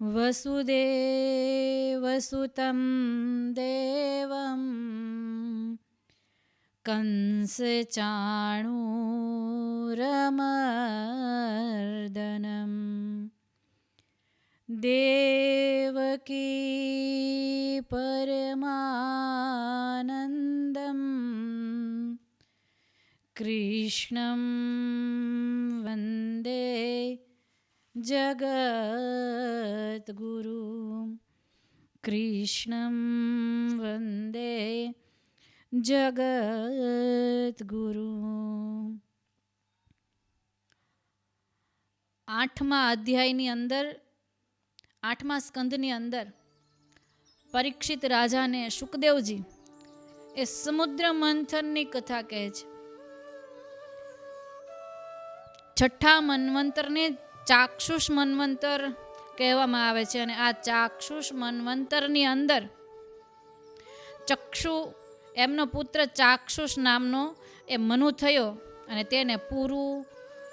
वसुदेवसुतं देवं कंसचाणूरमर्दनम् देवकी परमानन्दम् कृष्णं वन्दे જગદગુરુ કૃષ્ણમ વંદે જગદગુરુ આઠમા અધ્યાયની અંદર આઠમા સ્કંદની અંદર પરીક્ષિત રાજાને સુખદેવજી એ સમુદ્ર મંથનની કથા કહે છે છઠ્ઠા મન્વંતરને ચાક્ષુષ મન્વંતર કહેવામાં આવે છે અને આ ચાક્ષુષ મન્વંતરની અંદર ચક્ષુ, એમનો પુત્ર ચાક્ષુષ નામનો એ મનુ થયો અને તેને પુરુ,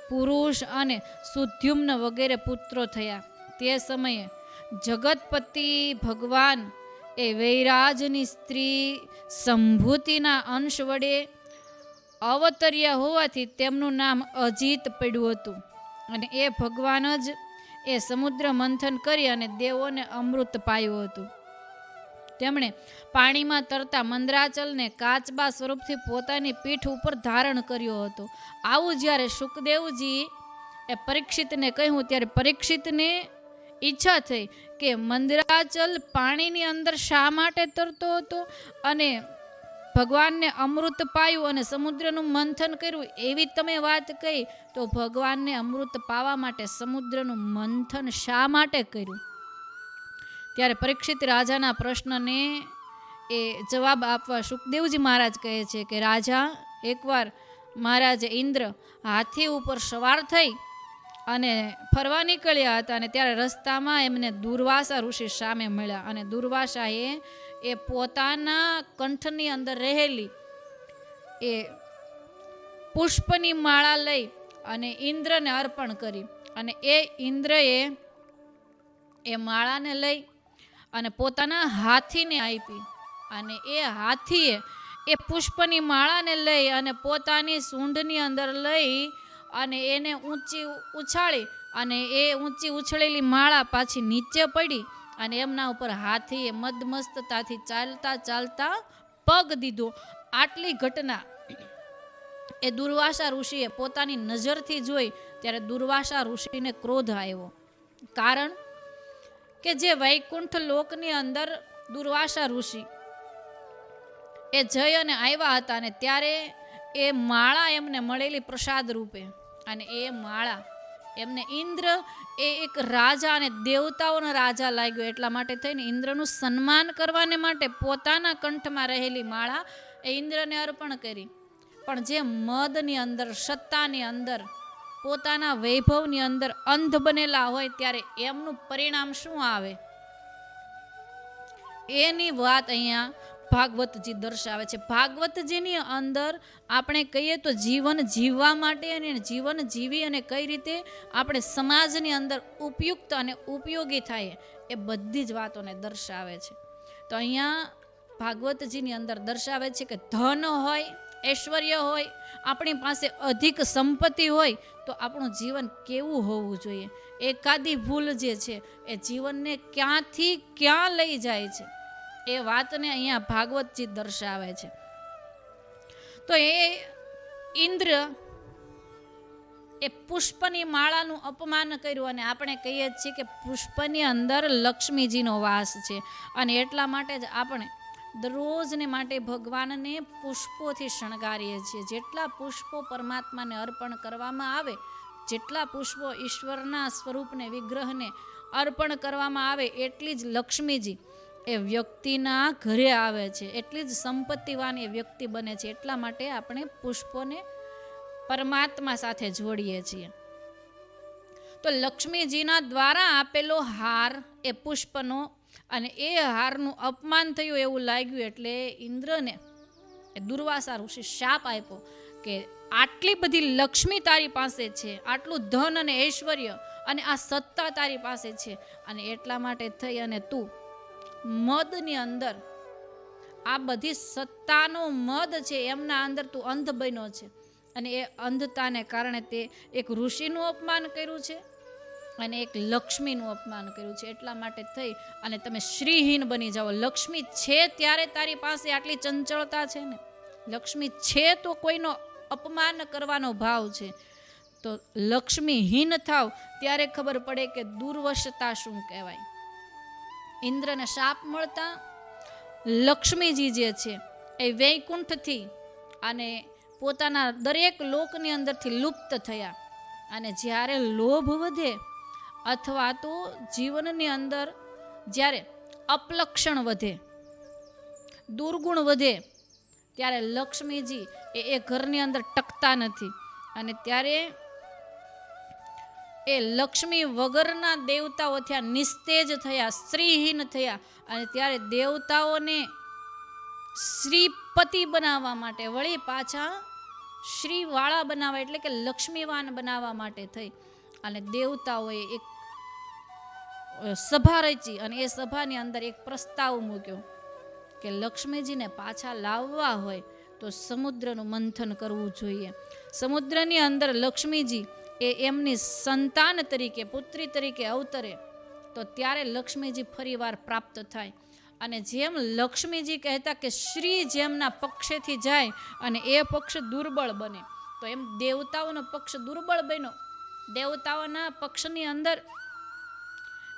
પુરુષ અને સુદ્યુમ્ન વગેરે પુત્રો થયા. તે સમયે જગતપતિ ભગવાન એ વૈરાજની સ્ત્રી સંભૂતિના અંશ વડે અવતર્યા હોવાથી તેમનું નામ અજીત પડ્યું હતું. અને એ ભગવાન જ એ સમુદ્ર મંથન કરી અને દેવોને અમૃત પાયું હતું. તેમણે પાણીમાં તરતા મંદરાચલને કાચબા સ્વરૂપથી પોતાની પીઠ ઉપર ધારણ કર્યો હતો. આવું જ્યારે સુખદેવજી એ પરીક્ષિતને કહ્યું, ત્યારે પરીક્ષિતને ઈચ્છા થઈ કે મંદરાચલ પાણીની અંદર શા માટે તરતો હતો અને ભગવાનને અમૃત પાયું અને સમુદ્રનું મંથન કર્યું, એવી તમે વાત કહી, તો ભગવાનને અમૃત પાવા માટે સમુદ્રનું મંથન શા માટે કર્યું? ત્યારે પરીક્ષિત રાજાના પ્રશ્નને એ જવાબ આપવા સુખદેવજી મહારાજ કહે છે કે, રાજા, એકવાર મહારાજ ઇન્દ્ર હાથી ઉપર સવાર થઈ અને ફરવા નીકળ્યા હતા અને ત્યારે રસ્તામાં એમને દુર્વાસા ઋષિ સામે મળ્યા અને દુર્વાસાએ એ પોતાના કંઠની અંદર રહેલી એ પુષ્પની માળા લઈ અને ઇન્દ્રને અર્પણ કરી. અને એ ઇન્દ્રએ એ માળાને લઈ અને પોતાના હાથીને આપી. અને એ હાથીએ એ પુષ્પની માળાને લઈ અને પોતાની સૂંઢની અંદર લઈ અને એને ઊંચી ઉછાળી અને એ ઊંચી ઉછળેલી માળા પાછી નીચે પડી અને એમના ઉપર હાથી મદમસ્તતાથી ચાલતા ચાલતા પગ દીધો. આટલી ઘટના એ દુર્વાસા ઋષિએ પોતાની નજરથી જોઈ ત્યારે દુર્વાસા ઋષિને ક્રોધ આવ્યો. કારણ કે જે વૈકુંઠ લોકની અંદર દુર્વાસા ઋષિ એ જઈ અને આવ્યા હતા અને ત્યારે એ માળા એમને મળેલી પ્રસાદ રૂપે. અને એ માળા એમને ઇન્દ્ર એ એક રાજા અને દેવતાઓનો રાજા લાગ્યો. એટલા માટે થઈને ઇન્દ્રનું સન્માન કરવાને માટે પોતાના કંઠમાં રહેલી માળા એ ઇન્દ્રને અર્પણ કરી. પણ જે મદની અંદર, સત્તાની અંદર, પોતાના વૈભવની અંદર અંધ બનેલા હોય ત્યારે એમનું પરિણામ શું આવે? એની વાત અહીંયા ભાગવતજી દર્શાવે છે. ભાગવતજીની અંદર આપણે કહીએ તો જીવન જીવવા માટે અને જીવન જીવી અને કઈ રીતે આપણે સમાજની અંદર ઉપયુક્ત અને ઉપયોગી થાય એ બધી જ વાતોને દર્શાવે છે. તો અહીંયા ભાગવતજીની અંદર દર્શાવે છે કે ધન હોય, ઐશ્વર્ય હોય, આપણી પાસે અધિક સંપત્તિ હોય તો આપણું જીવન કેવું હોવું જોઈએ? એકાદી ભૂલ જે છે એ જીવનને ક્યાંથી ક્યાં લઈ જાય છે? એ વાતને અહીંયા ભાગવતજી દર્શાવે છે. તો એ ઇન્દ્ર એ પુષ્પની માળાનું અપમાન કર્યું અને આપણે કહીએ છીએ કે પુષ્પની અંદર લક્ષ્મીજીનો વાસ છે અને એટલા માટે જ આપણે દરરોજને માટે ભગવાનને પુષ્પોથી શણગારીએ છીએ. જેટલા પુષ્પો પરમાત્માને અર્પણ કરવામાં આવે, જેટલા પુષ્પો ઈશ્વરના સ્વરૂપને વિગ્રહને અર્પણ કરવામાં આવે, એટલી જ લક્ષ્મીજી એ વ્યક્તિના ઘરે આવે છે. એટલી જ સંપત્તિવાન એ વ્યક્તિ બને છે. એટલા માટે આપણે પુષ્પોને પરમાત્મા સાથે જોડીએ છીએ. તો લક્ષ્મીજીના દ્વારા આપેલો હાર એ પુષ્પનો અને એ હારનું અપમાન થયું એવું લાગ્યું એટલે ઇન્દ્રને એ દુર્વાસા ઋષિ શાપ આપ્યો કે આટલી બધી લક્ષ્મી તારી પાસે છે. આટલું ધન અને ઐશ્વર્ય અને આ સત્તા તારી પાસે છે. અને એટલા માટે થઈ અને તું મદની અંદર. આ બધી સત્તાનો મદ છે, એમના અંદર તું અંધ બન્યો છે. અને એ અંધતાને કારણે તે એક ઋષિનું અપમાન કર્યું છે અને એક લક્ષ્મીનું અપમાન કર્યું છે. એટલા માટે થઈ અને તમે શ્રીહીન બની જાઓ. લક્ષ્મી છે ત્યારે તારી પાસે આટલી ચંચળતા છે ને? લક્ષ્મી છે તો કોઈનો અપમાન કરવાનો ભાવ છે. તો લક્ષ્મીહીન થાવ, ત્યારે ખબર પડે કે દુર્વશતા શું કહેવાય? ઇન્દ્રને શાપ મળતા લક્ષ્મીજી જે છે એ વૈકુંઠથી અને પોતાના દરેક લોકની અંદરથી લુપ્ત થયા. અને જ્યારે લોભ વધે અથવા તો જીવનની અંદર જ્યારે અપલક્ષણ વધે, દુર્ગુણ વધે, ત્યારે લક્ષ્મીજી એ એ ઘરની અંદર ટકતા નથી. અને ત્યારે એ લક્ષ્મી વગરના દેવતાઓ થયા, નિસ્તેજ થયા, સ્ત્રીહીન થયા અને ત્યારે દેવતાઓને શ્રીપતિ બનાવવા માટે, વળી પાછા શ્રીવાળા બનાવવા એટલે કે લક્ષ્મીવાન બનાવવા માટે થઈ. અને દેવતાઓએ એક સભા રચી અને એ સભાની અંદર એક પ્રસ્તાવ મૂક્યો કે લક્ષ્મીજીને પાછા લાવવા હોય તો સમુદ્રનું મંથન કરવું જોઈએ. સમુદ્રની અંદર લક્ષ્મીજી એ એમની સંતાન તરીકે, પુત્રી તરીકે અવતરે, તો ત્યારે લક્ષ્મીજી ફરીવાર પ્રાપ્ત થાય. અને જેમ લક્ષ્મીજી કહેતા કે શ્રી જેમના પક્ષેથી જાય અને એ પક્ષ દુર્બળ બને, તો એમ દેવતાઓનો પક્ષ દુર્બળ બન્યો. દેવતાઓના પક્ષની અંદર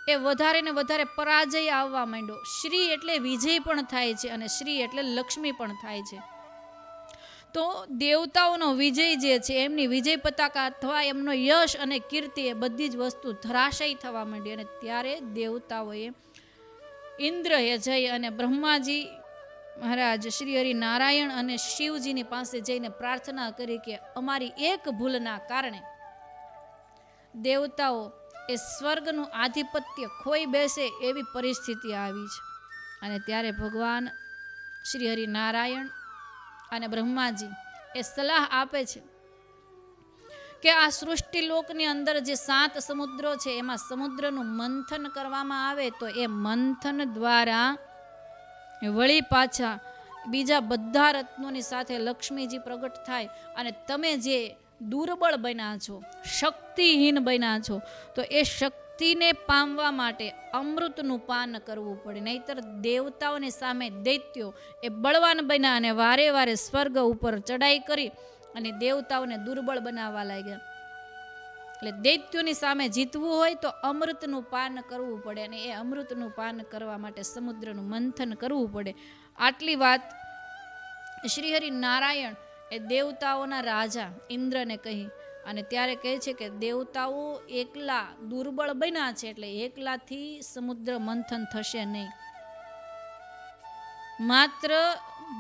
એ વધારે ને વધારે પરાજય આવવા માંડ્યો. શ્રી એટલે વિજય પણ થાય છે અને શ્રી એટલે લક્ષ્મી પણ થાય છે. તો દેવતાઓનો વિજય જે છે, એમની વિજય પતાકા અથવા એમનો યશ અને કીર્તિ એ બધી જ વસ્તુ ધરાશય થવા માંડી અને ત્યારે દેવતાઓએ ઇન્દ્રએ જઈ અને બ્રહ્માજી મહારાજ શ્રી હરિ નારાયણ અને શિવજીની પાસે જઈને પ્રાર્થના કરી કે અમારી એક ભૂલના કારણે દેવતાઓ એ સ્વર્ગનું આધિપત્ય ખોઈ બેસે એવી પરિસ્થિતિ આવી છે. અને ત્યારે ભગવાન શ્રી હરિ નારાયણ અને બ્રહ્માજી એ સલાહ આપે છે કે આ સૃષ્ટિ લોકની અંદર જે સાત સમુદ્રો છે, એમાં સમુદ્રનું મંથન કરવામાં આવે તો એ મંથન દ્વારા વળી પાછા બીજા બધા રત્નોની સાથે લક્ષ્મીજી પ્રગટ થાય અને તમે જે દુર્બળ બન્યા છો, શક્તિહીન બન્યા છો, તો એ શક્તિને પામવા માટે અમૃતનું પાન કરવું પડે. નહીતર દેવતાઓની સામે દૈત્યો એ બળવાન બન્યા અને વારે વારે સ્વર્ગ ઉપર ચડાઈ કરી અને દેવતાઓને દુર્બળ બનાવવા લાગ્યા. એટલે દૈત્યોની સામે જીતવું હોય તો અમૃતનું પાન કરવું પડે અને એ અમૃતનું પાન કરવા માટે સમુદ્રનું મંથન કરવું પડે. આટલી વાત શ્રીહરિ નારાયણ એ દેવતાઓના રાજા ઇન્દ્રને કહી. અને ત્યારે કહે છે કે દેવતાઓ એકલા દુર્બળ બન્યા છે એટલે એકલાથી સમુદ્ર મંથન થશે નહીં. માત્ર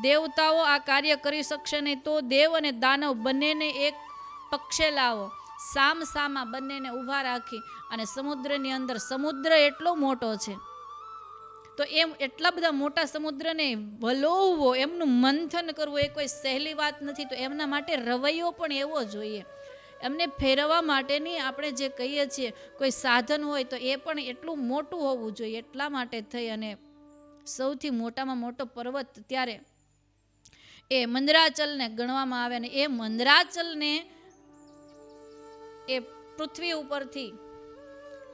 દેવતાઓ આ કાર્ય કરી શકશે નહીં, તો દેવ અને દાનવ બંનેને એક પક્ષે લાવો. સામ સામા બંનેને ઊભા રાખી અને સમુદ્રની અંદર સમુદ્ર એટલો મોટો છે. તો એમ એટલા બધા મોટા સમુદ્રને વલોવવો, એમનું મંથન કરવું એ કોઈ સહેલી વાત નથી, તો એમના માટે રવૈયો પણ એવો જોઈએ. એમને ફેરવવા માટેની આપણે જે કહીએ છીએ, કોઈ સાધન હોય તો એ પણ એટલું મોટું હોવું જોઈએ, એટલા માટે થઈ અને સૌથી મોટામાં મોટો પર્વત ત્યારે એ મંદરાચલને ગણવામાં આવે અને એ મંદરાચલને એ પૃથ્વી ઉપરથી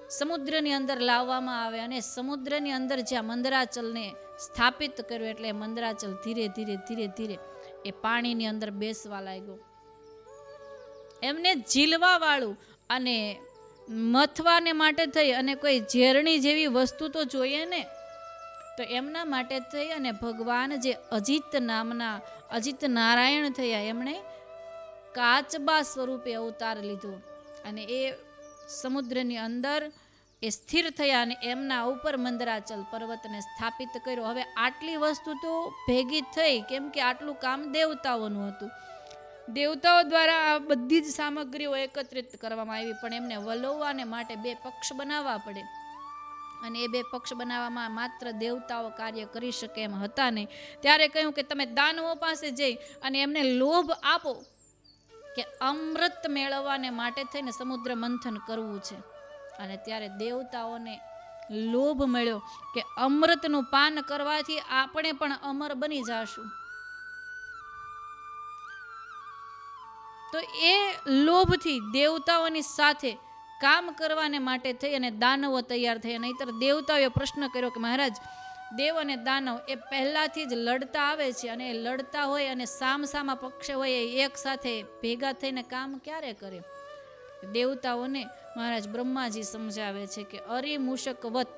સમુદ્રની અંદર લાવવામાં આવે અને સમુદ્રની અંદર જ્યાં મંદરાચલને સ્થાપિત કર્યું એટલે મંદરાચલ ધીરે ધીરે ધીરે ધીરે એ પાણીની અંદર બેસવા લાગ્યો. એમને ઝીલવા વાળું અને મથવાને માટે થઈ અને કોઈ ઝેરણી જેવી વસ્તુ તો જોઈએ ને, તો એમના માટે થઈ અને ભગવાન જે અજીત નામના, અજીત નારાયણ થયા, એમણે કાચબા સ્વરૂપે અવતાર લીધો અને એ સમુદ્રની અંદર એ સ્થિર થયા અને એમના ઉપર મંદરાચલ પર્વતને સ્થાપિત કર્યો. હવે આટલી વસ્તુ તો ભેગી થઈ, કેમ કે આટલું કામ દેવતાઓનું હતું. દેવતાઓ દ્વારા આ બધી જ સામગ્રીઓ એકત્રિત કરવામાં આવી, પણ એમને વલોવાને માટે બે પક્ષ બનાવવા પડે. અને એ બે પક્ષ બનાવવામાં માત્ર દેવતાઓ કાર્ય કરી શકે એમ હતા નહીં. ત્યારે કહ્યું કે તમે દાનવો પાસે જઈ અને એમને લોભ આપો કે અમૃત મેળવવાને માટે થઈને સમુદ્ર મંથન કરવું છે. અને ત્યારે દેવતાઓને લોભ મળ્યો કે અમૃતનું પાન કરવાથી આપણે પણ અમર બની જાશું. તો એ લોભથી દેવતાઓની સાથે કામ કરવાને માટે થઈ અને દાનવો તૈયાર થયા. નહીતર દેવતાઓએ પ્રશ્ન કર્યો કે મહારાજ, દેવ અને દાનવ એ પહેલાંથી જ લડતા આવે છે અને એ લડતા હોય અને સામસામા પક્ષ હોય એ એક સાથે ભેગા થઈને કામ ક્યારે કરે? દેવતાઓને મહારાજ બ્રહ્માજી સમજાવે છે કે અરિમૂષકવત વત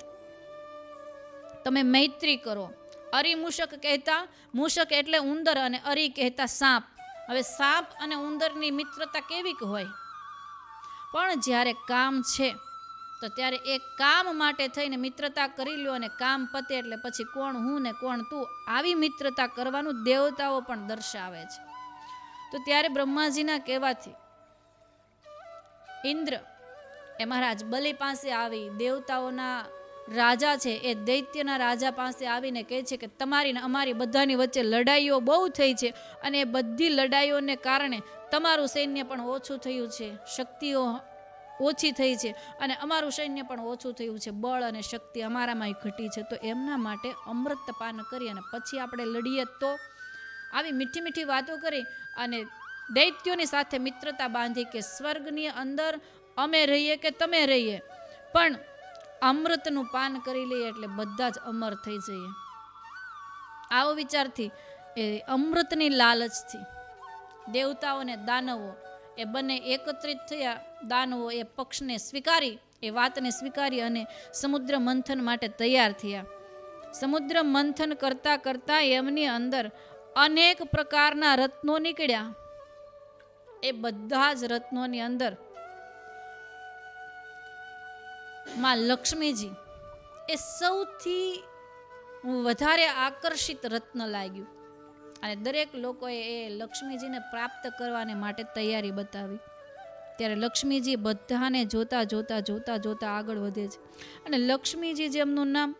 તમે મૈત્રી કરો. અરિમૂષક કહેતા, મૂષક એટલે ઉંદર અને અરી કહેતા સાપ. હવે સાપ અને ઉંદરની મિત્રતા કેવીક હોય? પણ જ્યારે કામ છે, તો ત્યારે એ કામ માટે થઈને મિત્રતા કરી લ્યો અને કામ પતે એટલે પછી કોણ હું ને કોણ તું આવી મિત્રતા કરવાનું દેવતાઓ પણ દર્શાવે છે. તો ત્યારે બ્રહ્માજીના કહેવાથી ઇન્દ્ર એ મહારાજ બલિ પાસે આવી દેવતાઓના રાજા છે એ દૈત્યના રાજા પાસે આવીને કહે છે કે તમારી ને અમારી બધાની વચ્ચે લડાઈઓ બહુ થઈ છે અને એ બધી લડાઈઓને કારણે તમારું સૈન્ય પણ ઓછું થયું છે, શક્તિઓ ઓછી થઈ છે અને અમારું સૈન્ય પણ ઓછું થયું છે, બળ અને શક્તિ અમારામાં ઘટી છે. તો એમના માટે અમૃત પાન કરી અને પછી આપણે લડીએ તો આવી મીઠી મીઠી વાતો કરી અને દૈત્યોની સાથે મિત્રતા બાંધી કે સ્વર્ગની અંદર અમે રહીએ કે તમે રહીએ. પણ અમૃતનું પાન કરી લઈએ એટલે બધા જ અમર થઈ જઈએ. આવો વિચારથી એ અમૃતની લાલચથી દેવતાઓ અને દાનવો એ બંને એકત્રિત થયા. દાનવો એ પક્ષને સ્વીકારી, એ વાતને સ્વીકારી અને સમુદ્ર મંથન માટે તૈયાર થયા. સમુદ્ર મંથન કરતાં કરતાં એમની અંદર અનેક પ્રકારના રત્નો નીકળ્યા. એ બધા જ રત્નોની અંદર માં લક્ષ્મીજી, એ સૌથી વધારે આકર્ષિત રત્ન લાગ્યું. અને દરેક લોકોએ એ લક્ષ્મીજીને પ્રાપ્ત કરવાને માટે તૈયારી બતાવી. ત્યારે લક્ષ્મીજી બધાને જોતા જોતા જોતા જોતા આગળ વધે છે. અને લક્ષ્મીજી જેમનું નામ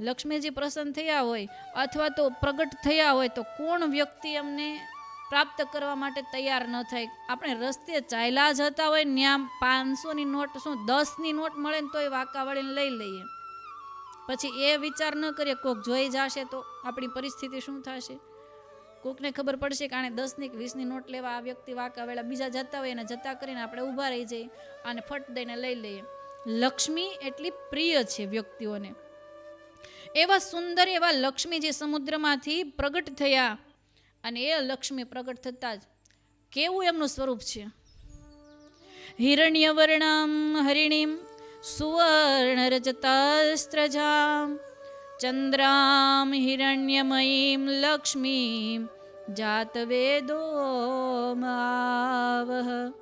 લક્ષ્મીજી પ્રસન્ન થયા હોય અથવા તો પ્રગટ થયા હોય તો કોણ વ્યક્તિ એમને પ્રાપ્ત કરવા માટે તૈયાર ન થાય. આપણે રસ્તે ચાલ્યા જતા હોય ત્યાં પાંચસોની નોટ શું દસની નોટ મળે ને તોય વાંકા વળીને લઈ લઈએ. પછી એ વિચાર ન કરીએ, કોક જોઈ જશે તો આપણી પરિસ્થિતિ શું થશે? કોકને ખબર પડશે કે આણે દસની કે વીસની નોટ લેવા આ વ્યક્તિ વાંકા વેળા બીજા જતા હોય, એને જતા કરીને આપણે ઊભા રહી જઈએ અને ફટ દઈને લઈ લઈએ. લક્ષ્મી એટલી પ્રિય છે વ્યક્તિઓને. એવા સુંદર એવા લક્ષ્મીજી સમુદ્રમાંથી પ્રગટ થયા અને એ લક્ષ્મી પ્રગટ થતાં જ કેવું એમનું સ્વરૂપ છે? હિરણ્યવર્ણમ હરિણીમ સુવર્ણરજતસ્ત્રજામ ચંદ્રામ હિરણ્યમયીમ લક્ષ્મીમ જાતવેદો આવહ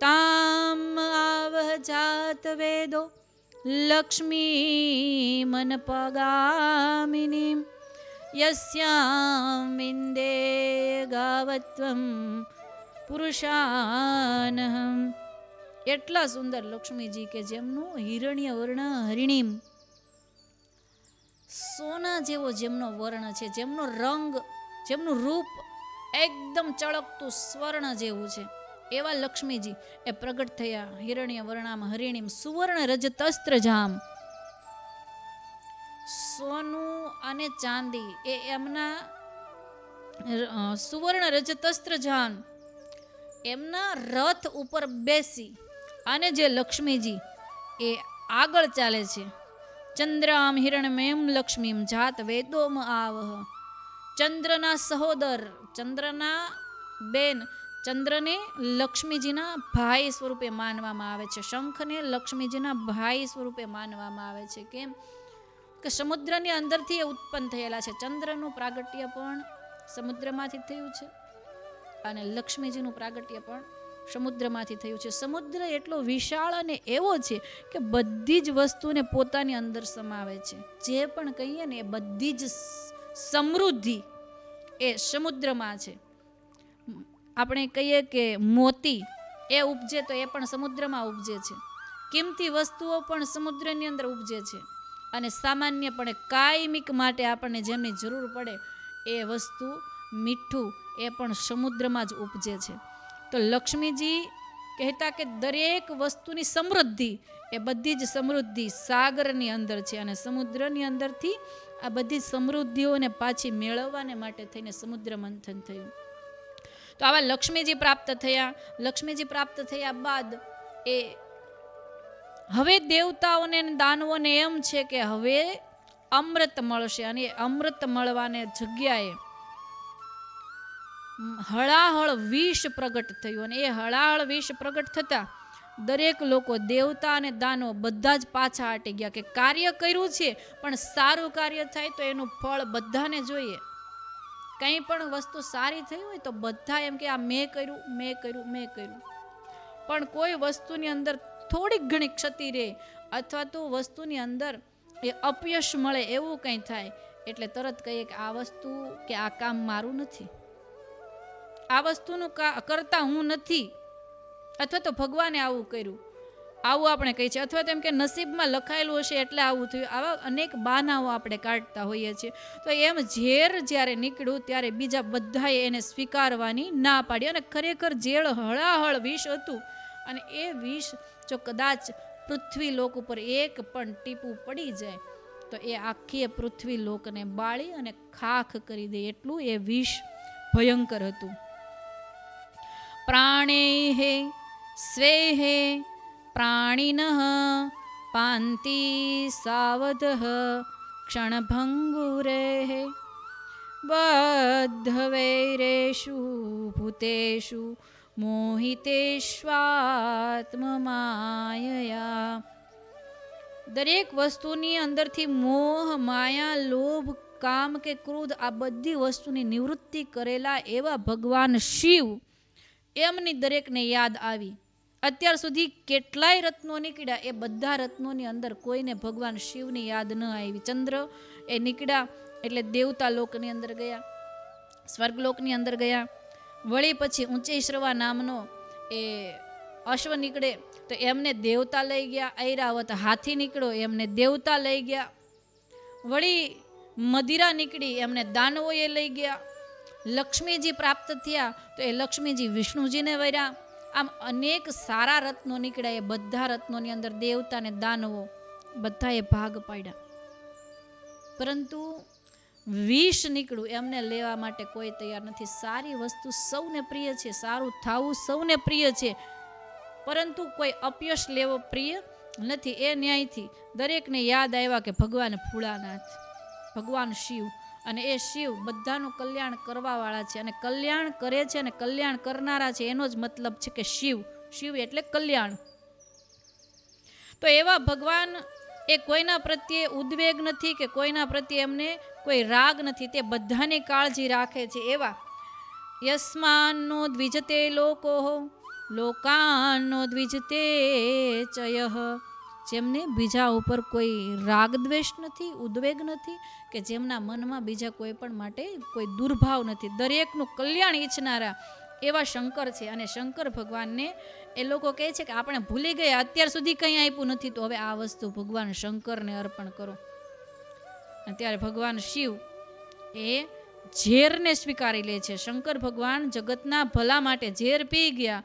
તામ આવહ જાતવેદો લક્ષ્મી મનપગામિનીમ યસ્યામ વિંદે ગાવત્વમ પુરુષાનહમ એટલા સુંદર લક્ષ્મીજી કે જેમનું હિરણ્ય વર્ણ હરિણીમ સોના જેવો જેમનો વર્ણ છે જેમનો રંગ જેમનું રૂપ એકદમ ચળકતું સ્વર્ણ જેવું છે એવા લક્ષ્મીજી એ પ્રગટ થયા હિરણ્ય વર્ણામ હરિણીમ સુવર્ણ રજતસ્ત્ર જામ સોનું અને ચાંદી એ એમના સુવર્ણ રજતસ્ત્ર જાન. એમના રથ ઉપર બેસી અને જે લક્ષ્મીજી એ આગળ ચાલે છે. ચંદ્રામ હિરણમેમ લક્ષ્મીમ જાત વેદોમ આવહ. ચંદ્રના સહોદર, ચંદ્રના બેન, ચંદ્રને લક્ષ્મીજીના ભાઈ સ્વરૂપે માનવામાં આવે છે. શંખને લક્ષ્મીજીના ભાઈ સ્વરૂપે માનવામાં આવે છે. કેમ? કે સમુદ્રની અંદરથી એ ઉત્પન્ન થયેલા છે. ચંદ્રનું પ્રાગટ્ય પણ સમુદ્રમાંથી થયું છે અને લક્ષ્મીજીનું પ્રાગટ્ય પણ સમુદ્રમાંથી થયું છે. સમુદ્ર એટલો વિશાળ અને એવો છે કે બધી જ વસ્તુને પોતાની અંદર સમાવે છે. જે પણ કહીએ ને એ બધી જ સમૃદ્ધિ એ સમુદ્રમાં છે. આપણે કહીએ કે મોતી એ ઉપજે તો એ પણ સમુદ્રમાં ઉપજે છે. કિંમતી વસ્તુઓ પણ સમુદ્રની અંદર ઉપજે છે. અને સામાન્યપણે કાયમિક માટે આપણને જેમની જરૂર પડે એ વસ્તુ મીઠું એ પણ સમુદ્રમાં જ ઉપજે છે. તો લક્ષ્મીજી કહેતા કે દરેક વસ્તુની સમૃદ્ધિ એ બધી જ સમૃદ્ધિ સાગરની અંદર છે અને સમુદ્રની અંદરથી આ બધી સમૃદ્ધિઓને પાછી મેળવવાને માટે થઈને સમુદ્ર મંથન થયું. તો આવા લક્ષ્મીજી પ્રાપ્ત થયા. લક્ષ્મીજી પ્રાપ્ત થયા બાદ એ હવે દેવતાઓને દાનવોને એમ છે કે હવે અમૃત મળશે અને એ અમૃત મળવાને જગ્યાએ હળાહળ વિષ પ્રગટ થયું અને એ હળાહળ વિષ પ્રગટ થતા દરેક લોકો દેવતા અને દાનો બધા જ પાછા હટી ગયા કે કાર્ય કર્યું છે, પણ સારું કાર્ય થાય તો એનું ફળ બધાને જોઈએ. કંઈ પણ વસ્તુ સારી થઈ હોય તો બધા એમ કે આ મેં કર્યું મેં કર્યું મેં કર્યું. પણ કોઈ વસ્તુની અંદર થોડીક ઘણી ક્ષતિ રહે અથવા તો વસ્તુની અંદર એ અપયશ મળે એવું કંઈ થાય, એટલે તરત કહીએ કે આ વસ્તુ કે આ કામ મારું નથી. આ વસ્તુનું કરતા હું નથી. અથવા તો ભગવાને આવું કર્યું. આવું આપણે કહીએ છીએ. અથવા તેમ કે નસીબમાં લખાયેલું હશે એટલે આવું થયું. આવા અનેક બાનાઓ આપણે કાઢતા હોઈએ છીએ. તો એમ ઝેર જ્યારે નીકળ્યું ત્યારે બીજા બધાએ એને સ્વીકારવાની ના પાડી. અને ખરેખર ઝેર હળાહળ વિષ હતું. અને એ વિષ જો કદાચ પૃથ્વી લોક ઉપર એક પણ ટીપું પડી જાય, તો એ આખી પૃથ્વી લોકને બાળી અને ખાખ કરી દે. એટલું એ વિષ ભયંકર હતું. પ્રાણે હે સ્વે હે પ્રાણિનઃ પાન્તિ સાવધઃ ક્ષણભંગુરેः બદ્ધવૈરેષુ, ભૂતેષુ મોહિતેષ્વાત્મમાયયા દરેક વસ્તુની અંદરથી મોહ, માયા, લોભ, કામ કે ક્રોધ આ બધી વસ્તુની નિવૃત્તિ કરેલા એવા ભગવાન શિવ એમની દરેકને યાદ આવી. અત્યાર સુધી કેટલાય રત્નો નીકળ્યા, એ બધા રત્નોની અંદર કોઈને ભગવાન શિવની યાદ ન આવી. ચંદ્ર એ નીકળ્યા એટલે દેવતા લોકની અંદર ગયા, સ્વર્ગલોકની અંદર ગયા. વળી પછી ઊંચેશ્રવા નામનો એ અશ્વ નીકળે તો એમને દેવતા લઈ ગયા ઐરાવત હાથી નીકળો એમને દેવતા લઈ ગયા. વળી મદિરા નીકળી, એમને દાનવોએ લઈ ગયા. લક્ષ્મીજી પ્રાપ્ત થયા તો એ લક્ષ્મીજી વિષ્ણુજીને વર્યા. આમ અનેક સારા રત્નો નીકળ્યા એ બધા રત્નોની અંદર દેવતા અને દાનવો બધાએ ભાગ પાડ્યા. પરંતુ વિષ નીકળ્યું. એમને લેવા માટે કોઈ તૈયાર નથી. સારી વસ્તુ સૌને પ્રિય છે, સારું થાવું સૌને પ્રિય છે. પરંતુ કોઈ અપયશ લેવો પ્રિય નથી. એ ન્યાયથી દરેકને યાદ આવ્યા કે ભગવાન ફૂળાનાથ ભગવાન શિવ અને એ શિવ બધાનું કલ્યાણ કરવાવાળા છે અને કલ્યાણ કરે છે અને કલ્યાણ કરનારા છે. એનો જ મતલબ છે કે શિવ શિવ એટલે કલ્યાણ. તો એવા ભગવાન એ કોઈના પ્રત્યે ઉદ્વેગ નથી કે કોઈના પ્રત્યે એમને કોઈ રાગ નથી. તે બધાની કાળજી રાખે છે. એવા યસ્માનનો દ્વિજતે લોકો, લોકાનો દ્વિજતે ચયઃ. જેમને બીજા ઉપર કોઈ રાગ દ્વેષ નથી, ઉદ્વેગ નથી કે જેમના મનમાં બીજા કોઈ પણ માટે કોઈ દુર્ભાવ નથી. દરેકનું કલ્યાણ ઈચ્છનારા એવા શંકર છે અને શંકર ભગવાનને એ લોકો કહે છે કે આપણે ભૂલી ગયા, અત્યાર સુધી કંઈ આપ્યું નથી, તો હવે આ વસ્તુ ભગવાન શંકરને અર્પણ કરો. ત્યારે ભગવાન શિવ એ ઝેરને સ્વીકારી લે છે. શંકર ભગવાન જગતના ભલા માટે ઝેર પી ગયા.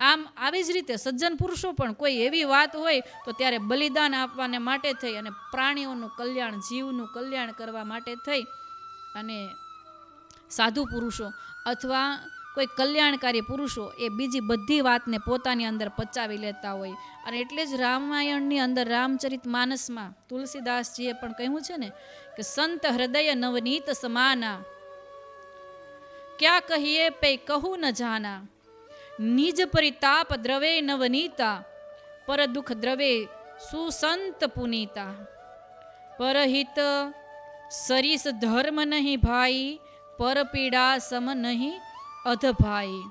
આમ આવી જ રીતે સજ્જન પુરુષો પણ કોઈ એવી વાત હોય, તો ત્યારે બલિદાન આપવાને માટે થઈ અને પ્રાણીઓનું કલ્યાણ, જીવનું કલ્યાણ કરવા માટે થઈ અને સાધુ પુરુષો અથવા કોઈ કલ્યાણકારી પુરુષો એ બીજી બધી વાતને પોતાની અંદર પચાવી લેતા હોય. અને એટલે જ રામાયણની અંદર રામચરિત માનસમાં તુલસીદાસજીએ પણ કહ્યું છે ને કે, સંત હૃદય નવનીત સમાના. ક્યાં કહીએ પે કહું ન જાના. નિજ પરિતાપ દ્રવે નવનીતા. પર દુઃખ દ્રવે સુસંત પુનીતા. પરહિત સરીસ ધર્મ નહીં ભાઈ, પર પીડા સમ નહીં અધ ભાઈ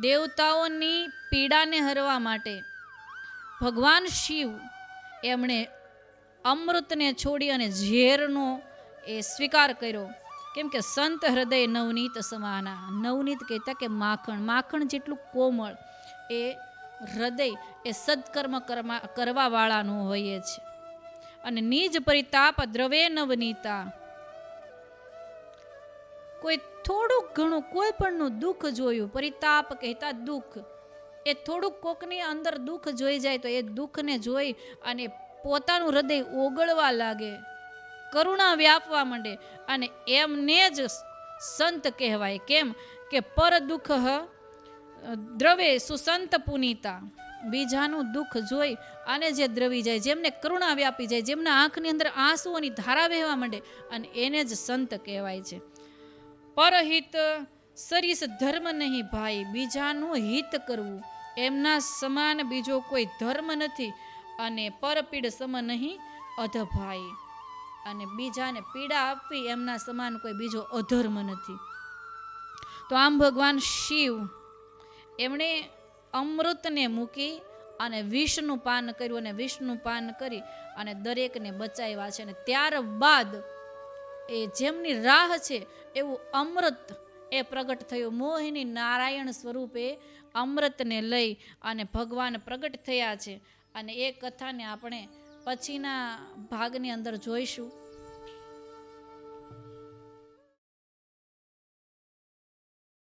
દેવતાઓની પીડાને હરવા માટે ભગવાન શિવ એમણે અમૃતને છોડી અને ઝેરનો એ સ્વીકાર કર્યો. કેમ કે સંત હૃદય નવનીત સમાના. નવનીત કહેતા કે માખણ. માખણ જેટલું કોમળ એ હૃદય એ સદકર્મ કરવા કરવાવાળાનું હોય છે. અને નિજ પરિતાપ દ્રવે નવનીતા. કોઈ થોડુંક ઘણું, કોઈ પણનું દુઃખ જોયું, પરિતાપ કહેતા દુઃખ. એ થોડુંક કોકની અંદર દુઃખ જોઈ જાય તો એ દુઃખને જોઈ અને પોતાનું હૃદય ઓગળવા લાગે. કરુણા વ્યાપવા માંડે અને એમને જ સંત કહેવાય. કેમ કે પર દુઃખ દ્રવે સુસંત પુનીતા. બીજાનું દુઃખ જોઈ અને જે દ્રવી જાય, જેમને કરુણા વ્યાપી જાય, જેમના આંખની અંદર આંસુઓની ધારા વહેવા માંડે અને એને જ સંત કહેવાય છે. પરહિત સરીસ ધર્મ નહીં ભાઈ, બીજાનું હિત કરવું. એમના સમાન બીજો કોઈ ધર્મ નથી અને પરપીડ સમ નહીં અધભાઈ અને બીજાને પીડા આપવી એમના સમાન કોઈ બીજો અધર્મ નથી. તો આમ ભગવાન શિવ એમણે અમૃતને મૂકી અને વિષનું પાન કર્યું અને વિષનું પાન કરી અને દરેકને બચાવ્યા છે. અને ત્યારબાદ એ જેમની રાહ છે એવું અમૃત એ પ્રગટ થયું. મોહિની નારાયણ સ્વરૂપે અમૃતને લઈ અને ભગવાન પ્રગટ થયા છે. અને એ કથાને આપણે પછીના ભાગની અંદર જોઈશું.